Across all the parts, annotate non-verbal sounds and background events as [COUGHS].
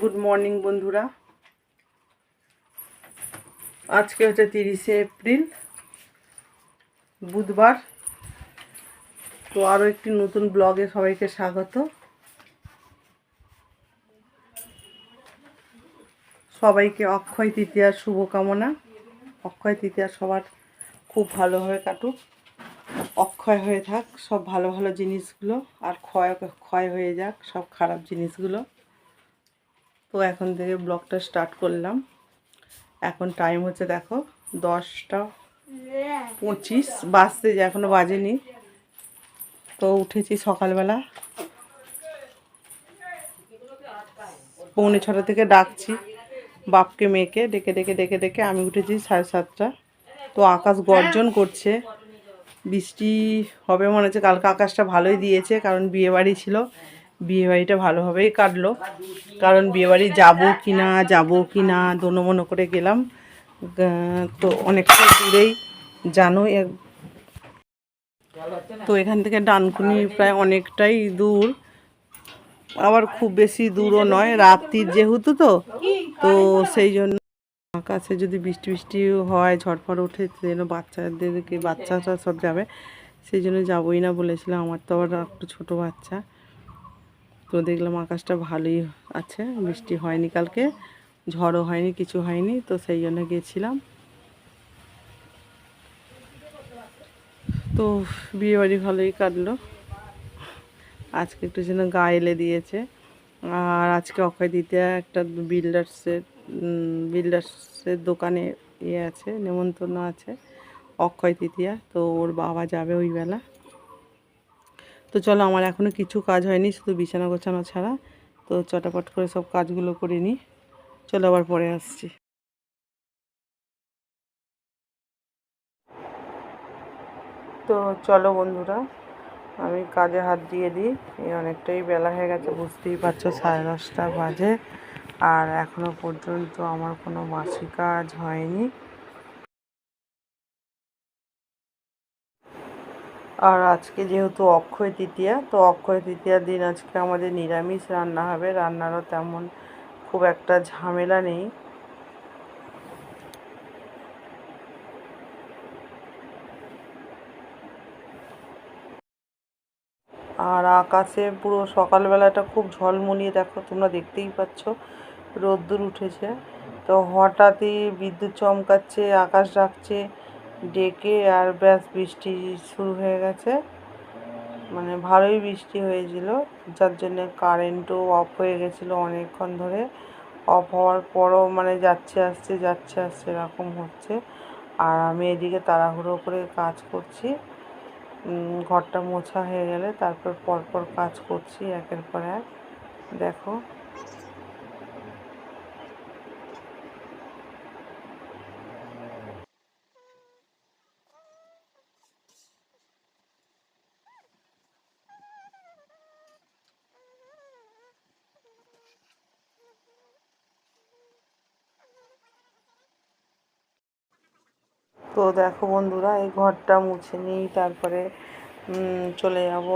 Good morning বন্ধুরা। আজকে হচ্ছে তিরিশে এপ্রিল, বুধবার। তো আরও একটি নতুন ব্লগে সবাইকে স্বাগত। সবাইকে অক্ষয় তৃতীয়ার শুভকামনা। অক্ষয় তৃতীয়া সবার খুব ভালোভাবে কাটুক। অক্ষয় হয়ে থাক, সব ভালো ভালো জিনিসগুলো, আর ক্ষয় ক্ষয় হয়ে যাক, সব খারাপ জিনিসগুলো। তো এখন থেকে ব্লগটা স্টার্ট করলাম। এখন টাইম হচ্ছে দেখো দশটা পঁচিশ, বাজতে যে এখনও বাজেনি। তো উঠেছি সকালবেলা। পৌনে ছটা থেকে ডাকছি বাপকে, মেয়েকে। ডেকে ডেকে ডেকে ডেকে আমি উঠেছি সাড়ে সাতটা। তো আকাশ গর্জন করছে। বৃষ্টি হবে মনে হচ্ছে, কালকে আকাশটা ভালোই দিয়েছে, কারণ বিয়েবাড়ি ছিল। বিয়েবাড়িটা ভালোভাবেই কাটলো। কারণ বিয়েবাড়ি যাব কি না যাব কি না দোনো করে গেলাম। তো অনেকটা দূরেই জানো তো এখান থেকে ডানকুনি প্রায় অনেকটাই দূর। আবার খুব বেশি দূরও নয়, রাত্রির যেহেতু তো তো সেই জন্য আকাশে যদি বৃষ্টি বৃষ্টি হয়, ঝড়ফড় ওঠে, যেন বাচ্চাদেরকে, বাচ্চাটা সব যাবে, সেই জন্য যাবোই না বলেছিলাম। আমার তো আবার একটু ছোটো বাচ্চা। তো দেখলাম আকাশটা ভালোই আছে, বৃষ্টি হয়নি কালকে, ঝড়ও হয়নি, কিছু হয়নি, তো সেই জন্য গিয়েছিলাম তো বিয়েবাড়ি ভালোই কাটলো। আজকে একটু যেন গা এলে দিয়েছে। আর আজকে অক্ষয় দ্বিতীয়া একটা বিল্ডার্সের বিল্ডার্সের দোকানে ইয়ে আছে, নেমন্তন্ন আছে অক্ষয় তৃতীয়া তো ওর বাবা যাবে ওই বেলা। তো চলো, আমার এখনও কিছু কাজ হয়নি, শুধু বিছানা গোছানো ছাড়া। তো চটাপট করে সব কাজগুলো করে নিই। চলো, আবার পরে আসছি। তো চলো বন্ধুরা, আমি কাজে হাত দিয়ে দিই। এই অনেকটাই বেলা হয়ে গেছে, বুঝতেই পারছ, সাড়ে দশটা বাজে। আর এখনও পর্যন্ত আমার কোনো মাসি কাজ হয়নি। আর আজকে যেহেতু অক্ষয় তৃতীয়া, তো অক্ষয় তৃতীয়ার দিন আজকে আমাদের নিরামিষ রান্না হবে। রান্নারও তেমন খুব একটা ঝামেলা নেই। আর আকাশে পুরো সকালবেলাটা খুব ঝলমলিয়ে দেখো, তোমরা দেখতেই পাচ্ছ, রোদ্দুর উঠেছে। তো হঠাৎই বিদ্যুৎ চমকাচ্ছে, আকাশ ডাকছে ডেকে আর ব্যাস বৃষ্টি শুরু হয়ে গেছে। মানে ভালোই বৃষ্টি হয়েছিল, যার জন্য কারেন্টও অফ হয়ে গেছিল অনেকক্ষণ ধরে। অফ হওয়ার পরও মানে যাচ্ছে, আসছে যাচ্ছে, আসছে, এরকম হচ্ছে। আর আমি এদিকে তাড়াহুড়ো করে কাজ করছি। ঘরটা মোছা হয়ে গেলে তারপর পরপর কাজ করছি একের পর এক। দেখো। তো দেখো বন্ধুরা, এই ঘরটা মুছে নিই, তারপরে চলে যাব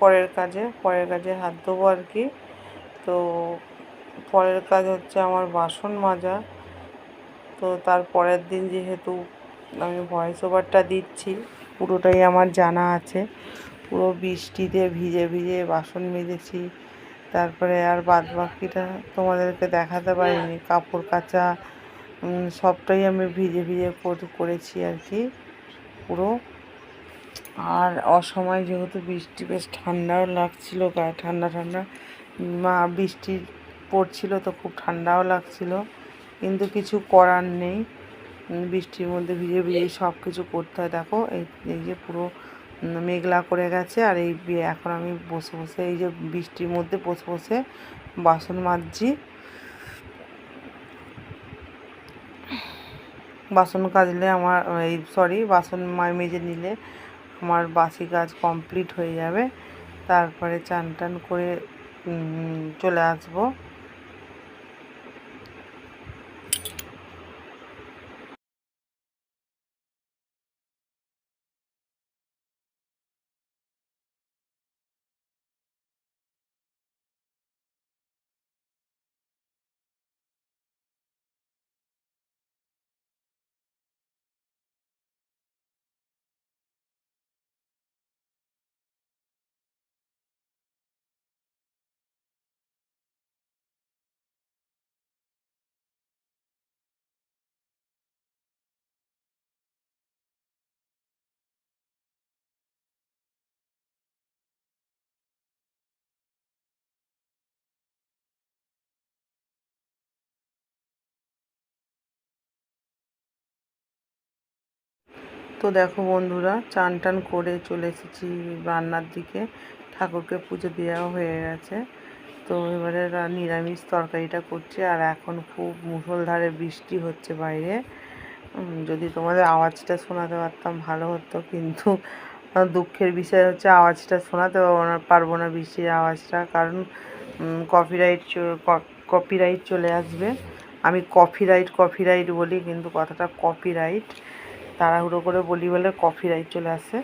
পরের কাজে। পরের কাজে হাত দেবো আর কি। তো পরের কাজ হচ্ছে আমার বাসন মাজা। তো তার পরের দিন যেহেতু আমি ভয়েস ওভারটা দিচ্ছি, পুরোটাই আমার জানা আছে। পুরো বৃষ্টিতে ভিজে ভিজে বাসন মেজেছি। তারপরে আর বাদ বাকিটা তোমাদেরকে দেখাতে পারিনি। কাপড় কাচা সবটাই আমি ভিজে ভিজে কর- করেছি আর কি, পুরো। আর অসময় যেহেতু বৃষ্টি বেশ ঠান্ডাও লাগছিল, গায়ে ঠান্ডা ঠান্ডা, মা বৃষ্টি পড়ছিল তো খুব ঠান্ডাও লাগছিল, কিন্তু কিছু করার নেই। বৃষ্টির মধ্যে ভিজে ভিজে সব কিছু করতে হয়। দেখো, এই এই যে পুরো মেঘলা করে গেছে আর এই, এখন আমি বসে বসে, এই যে বৃষ্টির মধ্যে বসে বসে বাসন মাজছি। বাসন কাজলে আমার, এই সরি বাসন মায় মেজে নিলে আমার বাসি কাজ কমপ্লিট হয়ে যাবে। তারপরে চান টান করে চলে আসব। তো দেখো বন্ধুরা চান টান করে চলে এসেছি রান্নার দিকে। ঠাকুরকে পুজো দেওয়া হয়ে গেছে। তো এবারে নিরামিষ তরকারিটা করছি আর এখন খুব মুষলধারে বৃষ্টি হচ্ছে বাইরে। যদি তোমাদের আওয়াজটা শোনাতে পারতাম ভালো হতো, কিন্তু দুঃখের বিষয় হচ্ছে আওয়াজটা শোনাতে পারব না পারব না বৃষ্টির আওয়াজটা, কারণ কপিরাইট কপিরাইট চলে আসবে। আমি কপিরাইট কপিরাইট বলি, কিন্তু কথাটা কপিরাইট তাড়াহুড়ো করে বলি বলে কপিরাইট চলে আসে।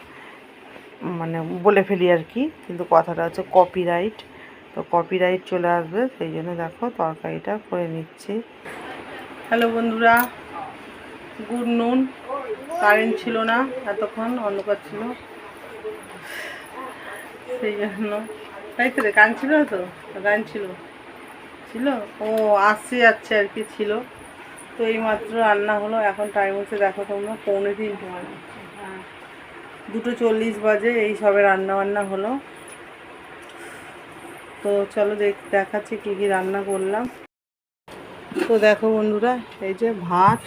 মানে বলে ফেলি আর কি, কিন্তু কথাটা হচ্ছে কপিরাইট তো কপিরাইট চলে আসবে, সেই জন্য দেখো তরকারিটা করে নিচ্ছি। হ্যালো বন্ধুরা গুড নুন কারেন্ট ছিল না, এতক্ষণ অন্ধকার ছিল। সেই জন্য। তাই তো রে কারেন্ট ছিল তো? গান ছিল। ছিল? ও, আসছে যাচ্ছে আর কি, ছিল। তো এই মাত্র রান্না হলো এখন টাইম হচ্ছে দেখো তোমরা পৌনে তিনটে মানে হ্যাঁ। দুটো চল্লিশ বাজে এই সবে রান্না বান্না হলো। তো চলো দেখ দেখাচ্ছি কী কী রান্না করলাম। তো দেখো বন্ধুরা এই যে ভাত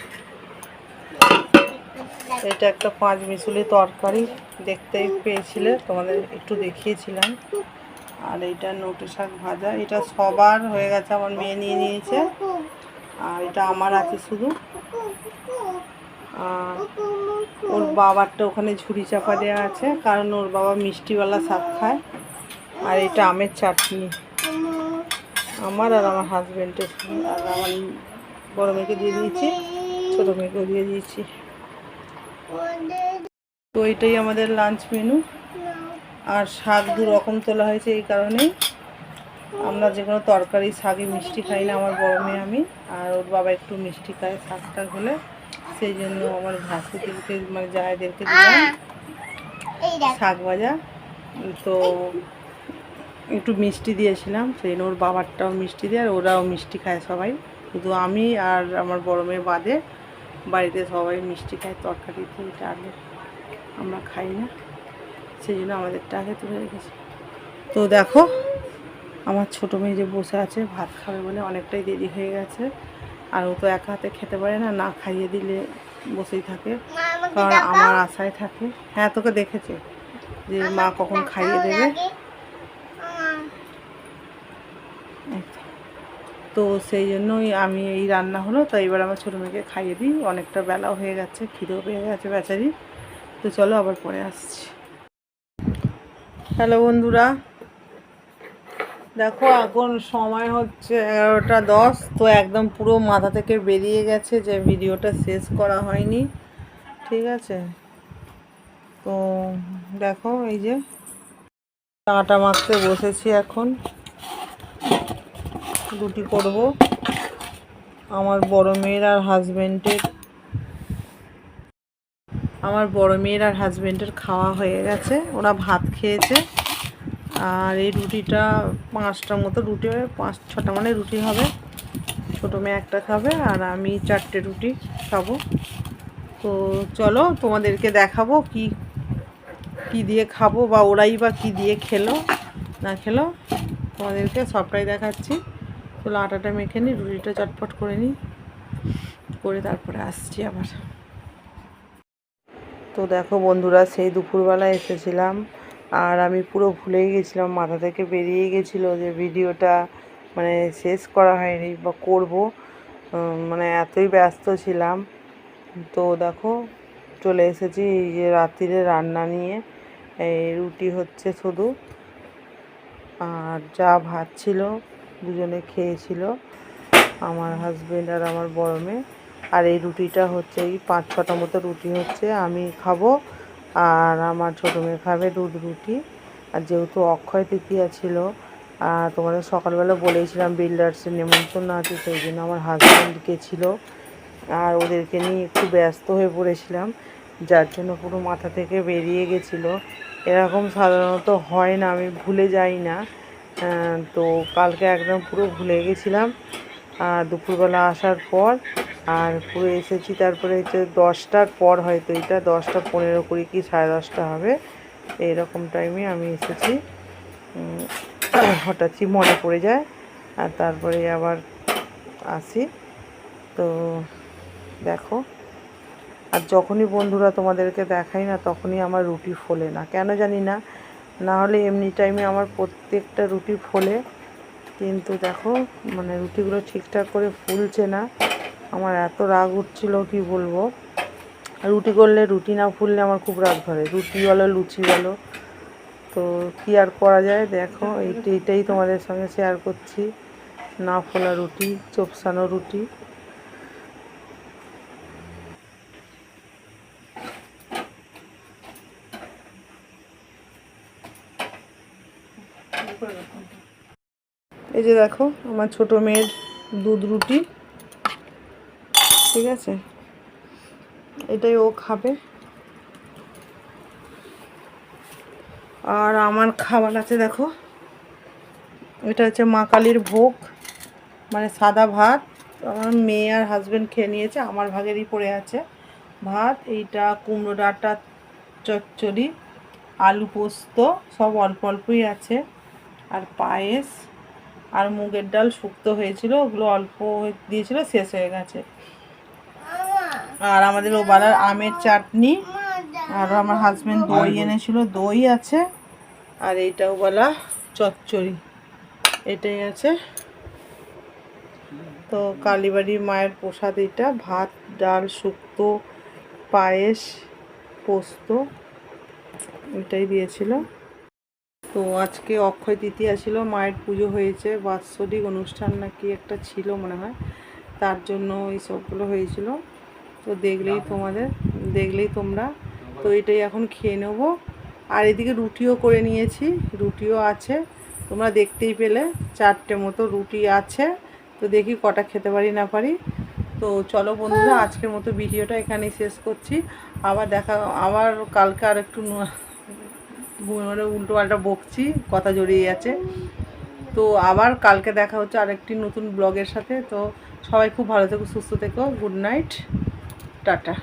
এটা একটা পাঁচ মিশুলি তরকারি দেখতেই পেয়েছিলে তোমাদের একটু দেখিয়েছিলাম। আর এইটা নোটে শাক ভাজা এটা সবার হয়ে গেছে আমার মেয়ে নিয়ে নিয়েছে। আর এটা আমার আছে শুধু। আর ওর বাবারটা ওখানে ঝুড়ি চাপা দেওয়া আছে, কারণ ওর বাবা মিষ্টিওয়ালা শাক খায়। আর এটা আমের চাটনি। আমার আর আমার হাজব্যান্ডের আর আমার বড় মেয়েকে দিয়ে দিয়েছি, ছোটো মেয়েকেও দিয়ে দিয়েছি। তো এটাই আমাদের লাঞ্চ মেনু আর শাক দু রকম তোলা হয়েছে এই কারণেই। আমরা যে কোনো তরকারি, শাকে মিষ্টি খাই না, আমার বড় মেয়ে আমি, আর ওর বাবা একটু মিষ্টি খায় শাক টাক হলে। সেই জন্য আমার ভাসুদেরকে মানে জায়দেরকে দিলাম। শাক ভাজা। তো একটু মিষ্টি দিয়েছিলাম। সেই জন্য ওর বাবারটাও মিষ্টি দিয়ে, আর ওরাও মিষ্টি খায় সবাই। শুধু আমি আর আমার বড় মেয়ে বাদে বাড়িতে সবাই মিষ্টি খায় তরকারিতে এটা আগে আমরা খাই না। সেই জন্য আমাদেরটা আগে তুলে রেখেছি। তো দেখো আমার ছোটো মেয়ে যে বসে আছে ভাত খাবে বলে অনেকটাই দেরি হয়ে গেছে। আর ও তো একা হাতে খেতে পারে না না খাইয়ে দিলে বসেই থাকে। কারণ আমার আশায় থাকে। হ্যাঁ তোকে দেখেছে যে মা কখন খাইয়ে দেবে। তো সেই জন্যই আমি এই রান্না হলো তো এবার আমার ছোটো মেয়েকে খাইয়ে দিই। অনেকটা বেলাও হয়ে গেছে খিদেও পেয়ে গেছে বেচারি। তো চলো আবার পরে আসছি। হ্যালো বন্ধুরা দেখো, এখন সময় হচ্ছে এগারোটা দশ, তো একদম পুরো মাথা থেকে বেরিয়ে গেছে যে ভিডিওটা শেষ করা হয়নি। ঠিক আছে? তো দেখো, এই যে আটা মাখতে বসেছি এখন। রুটি করব। আমার বড় মেয়ের আর হাজব্যান্ডের আমার বড় মেয়ের আর হাজব্যান্ডের খাওয়া হয়ে গেছে। ওরা ভাত খেয়েছে। আর এই রুটিটা পাঁচটার মতো রুটি হবে, পাঁচ ছটা মানে রুটি হবে। ছোটো মেয়ে একটা খাবে আর আমি চারটে রুটি খাব। তো চলো তোমাদেরকে দেখাবো কি কি দিয়ে খাব বা ওরাই বা কি দিয়ে খেলো, না খেলো। তোমাদেরকে সবটাই দেখাচ্ছি। চলো আটাটা মেখে নিই, রুটিটা চটপট করে নিই, করে তারপরে আসছি আবার। তো দেখো বন্ধুরা, সেই দুপুরবেলা এসেছিলাম। আর আমি পুরো ভুলেই গেছিলাম, মাথা থেকে বেরিয়ে গেছিল যে ভিডিওটা মানে শেষ করা হয়নি বা করব। মানে এতই ব্যস্ত ছিলাম। তো দেখো, চলে এসেছি এই যে রাত্রিরে রান্না নিয়ে। এই রুটি হচ্ছে শুধু। আর যা ভাত ছিল দুজনে খেয়েছিল, আমার হাজবেন্ড আর আমার বড় মেয়ে। আর এই রুটিটা হচ্ছে এই পাঁচ ছটা মতো রুটি হচ্ছে, আমি খাব। আর আমার ছোটো মেয়ে খাবে দুধ, রুটি। আর যেহেতু অক্ষয় তৃতীয়া ছিল আর তোমাদের সকালবেলা বলেছিলাম বিল্ডার্সের নেমন্তন্ন আছে, সেই জন্য আমার হাজব্যান্ড গেছিল আর ওদেরকে নিয়ে একটু ব্যস্ত হয়ে পড়েছিলাম, যার জন্য পুরো মাথা থেকে বেরিয়ে গেছিল। এরকম সাধারণত হয় না, আমি ভুলে যাই না। তো কালকে একদম পুরো ভুলে গেছিলাম। আর দুপুরবেলা আসার পর আর পুরো এসেছি তারপরে হচ্ছে দশটার পর হয়তো এটা, দশটা পনেরো কুড়ি কি সাড়ে দশটা হবে। এইরকম টাইমে আমি এসেছি। [COUGHS] হঠাৎই মনে পড়ে যায়। আর তারপরে আবার আসি। তো দেখো। আর যখনই বন্ধুরা তোমাদেরকে দেখাই না, তখনই আমার রুটি ফোলে না। কেন জানি না? না হলে এমনি টাইমে আমার প্রত্যেকটা রুটি ফোলে। কিন্তু দেখো মানে রুটিগুলো ঠিকঠাক করে ফুলছে না। আমার এত রাগ উঠছিল, কি বলব? রুটি করলে রুটি, না ফুললে আমার খুব রাগ ধরে। রুটি বলো লুচি বলো তো কী আর করা যায়? দেখো, এইটা, এইটাই তোমাদের সঙ্গে শেয়ার করছি। না ফোলা রুটি, চোপসানো রুটি। এই যে দেখো, আমার ছোট মেয়ের দুধ রুটি। ঠিক আছে? এটাই ও খাবে। আর আমার খাবার আছে দেখো। এটা হচ্ছে মা কালীর ভোগ মানে সাদা ভাত। আমার মেয়ে আর হাজব্যান্ড খেয়ে নিয়েছে, আমার ভাগেরই পড়ে আছে ভাত। এইটা কুমড়ো ডাঁটা চচ্চড়ি, আলু পোস্ত, সব অল্প অল্পই আছে। আর পায়েস, আর মুগের ডাল শুক্তো হয়েছিল, ওগুলো অল্প দিয়েছিল, শেষ হয়ে গেছে। আর আমাদের ও ওবেলার আমের চাটনি আর আমার হাজব্যান্ড দই এনেছিল দই আছে আর এইটাও বলা চচ্চড়ি এটাই আছে। তো কালীবাড়ির মায়ের প্রসাদ এটা ভাত ডাল শুক্তো পায়েস পোস্ত এটাই দিয়েছিল। তো আজকে অক্ষয় তৃতীয়া ছিল মায়ের পুজো হয়েছে বাৎসরিক অনুষ্ঠান নাকি একটা ছিল মনে হয় তার জন্য এই সবগুলো হয়েছিল। তো দেখলেই তোমাদের, দেখলেই তোমরা। তো এটাই এখন খেয়ে নেব। আর এদিকে রুটিও করে নিয়েছি, রুটিও আছে। তোমরা দেখতেই পেলে, চারটে মতো রুটি আছে। তো দেখি কটা খেতে পারি না পারি। তো চলো বন্ধুরা, আজকের মতো ভিডিওটা এখানেই শেষ করছি। আবার দেখা, আবার কালকে আর একটু মানে উল্টো পাল্টা বকছি, কথা জড়িয়ে আছে। তো আবার কালকে দেখা হচ্ছে আরেকটি নতুন ব্লগের সাথে। তো সবাই খুব ভালো থেকো, সুস্থ থেকো, গুড নাইট। টাটা।